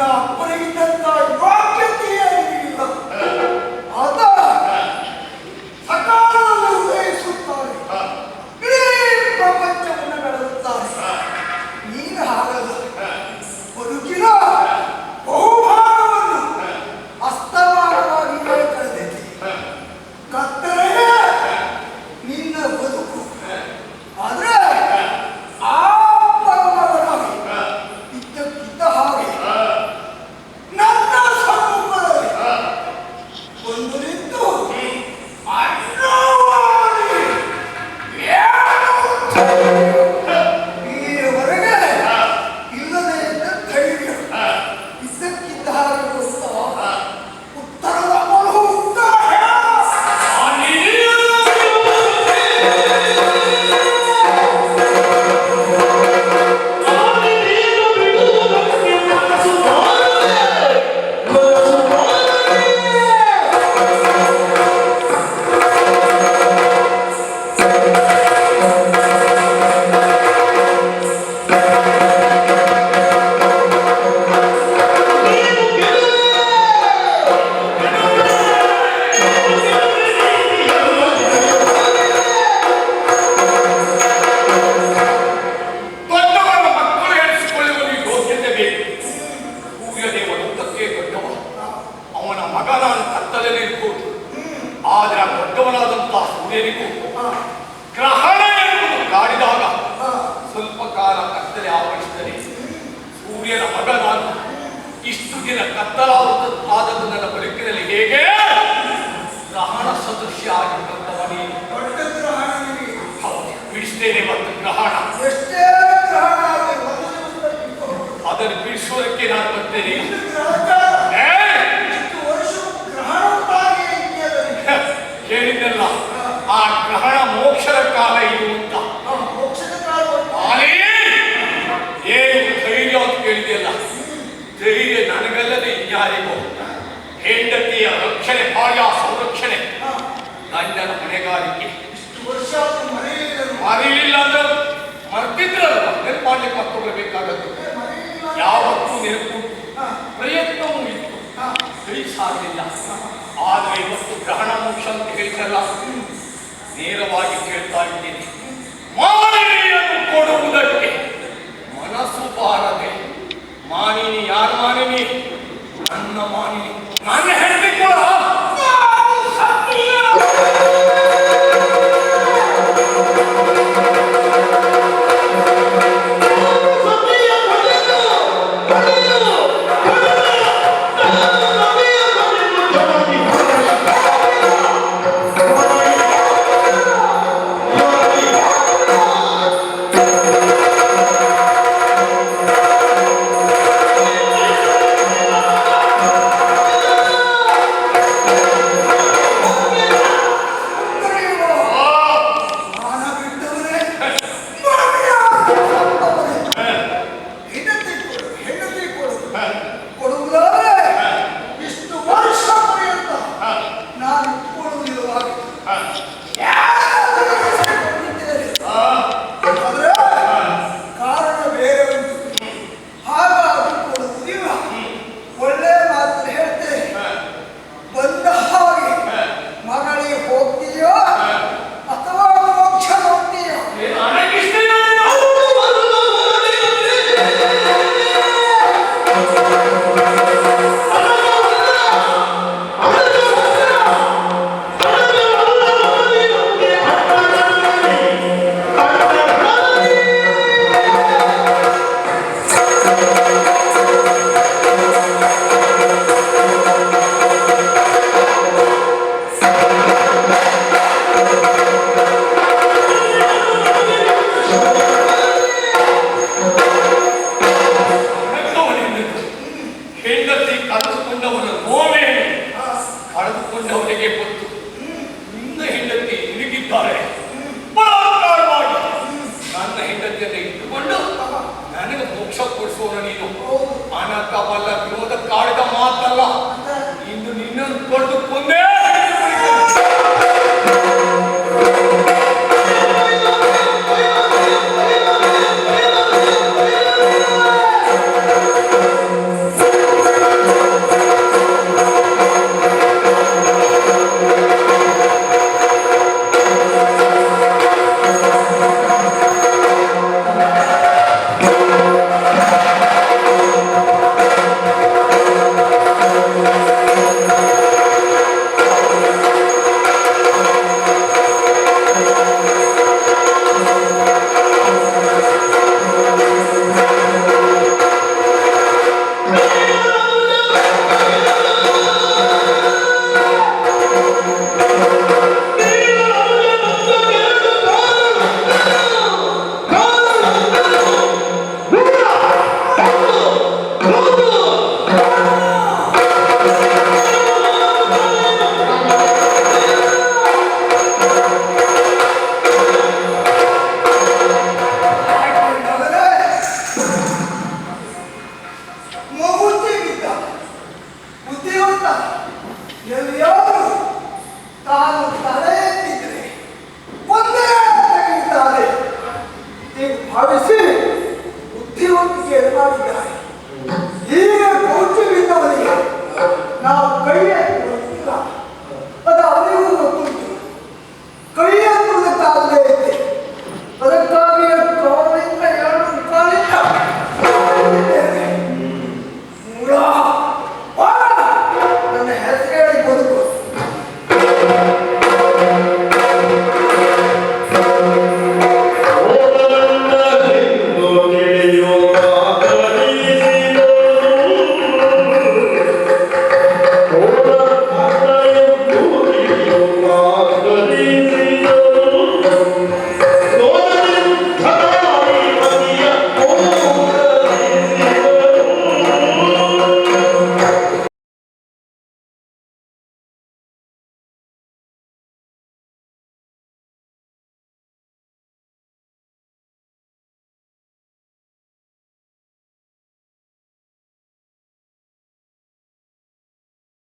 una ತೆರಿಗೂ ಗ್ರಹಣ ಎಂಬುದು ಕಾಡಿದಾಗ ಸ್ವಲ್ಪ ಕಾಲ ಕತ್ತಲೆ ಆವರಿಸಿದರೆ ಸೂರ್ಯನ ಮಗ ನಾನು ಇಷ್ಟು ದಿನ ಕತ್ತಲಾದ ಆದದ್ದು ನನ್ನ ಬದುಕಿನಲ್ಲಿ ಹೇಗೆ? ಗ್ರಹಣ ಸದೃಶ್ಯ ಆಗಿರುವಂತವನೇ ಬಿಡಿಸ್ತೇನೆ ಮತ್ತು ಗ್ರಹಣ. ಅದನ್ನು ಬಿಡಿಸೋದಕ್ಕೆ ನಾನು ಬರ್ತೇನೆ. ಮೋಕ್ಷದ ಕಾಲ ಇದು ಅಂತ ಮೋಕ್ಷದ ಕಾಲ ಏನು ಧೈರ್ಯ ಅಂತ ಕೇಳಿದೆಯಲ್ಲ ಧೈರ್ಯ ನನಗಲ್ಲದೆ ಇನ್ಯಾರಿಗೂ ಹೆಂಡತಿಯ ರಕ್ಷಣೆ ಭಾರ್ಯ ಸಂರಕ್ಷಣೆ. ನನ್ನ ಮನೆಗಾರಿಕೆ. ಮರೀಲಿಲ್ಲ ಅಂದ್ರೆ ಮರ್ತಿದ್ರಲ್ಲ ನೆನಪು ಮಾಡ್ಲಿಕ್ಕೆ ಮತ್ತೊಬ್ಬರು ಬೇಕಾಗತ್ತೆ ಯಾವತ್ತೂ ನೆನಪು ಪ್ರಯತ್ನವೂ ಇತ್ತು ಸರಿ ಸಾಗಲಿಲ್ಲ ಆದರೆ ಇವತ್ತು ಗ್ರಹಣ ಮೋಕ್ಷ ಅಂತ ಹೇಳ್ತಲ್ಲ? ನೇರವಾಗಿ ಕೇಳ್ತಾ ಇದ್ದೇನೆ ಮಾನಿನಿಯನ್ನು ಕೊಡುವುದಕ್ಕೆ ಮನಸ್ಸು ಬಾರದೆ ಮಾನಿನಿ ಯಾರು ಮಾನಿನಿ? ನನ್ನ ಮಾನಿನಿ. ನನ್ನ ಅನರ್ಥವಲ್ಲ ವಿರೋಧ ಕಾಡಿದ ಮಾತಲ್ಲ. ಇಂದು ನಿನ್ನನ್ನು ಕೊಂಡು ಕೊಂದೇ 潜ってみた。打てよった。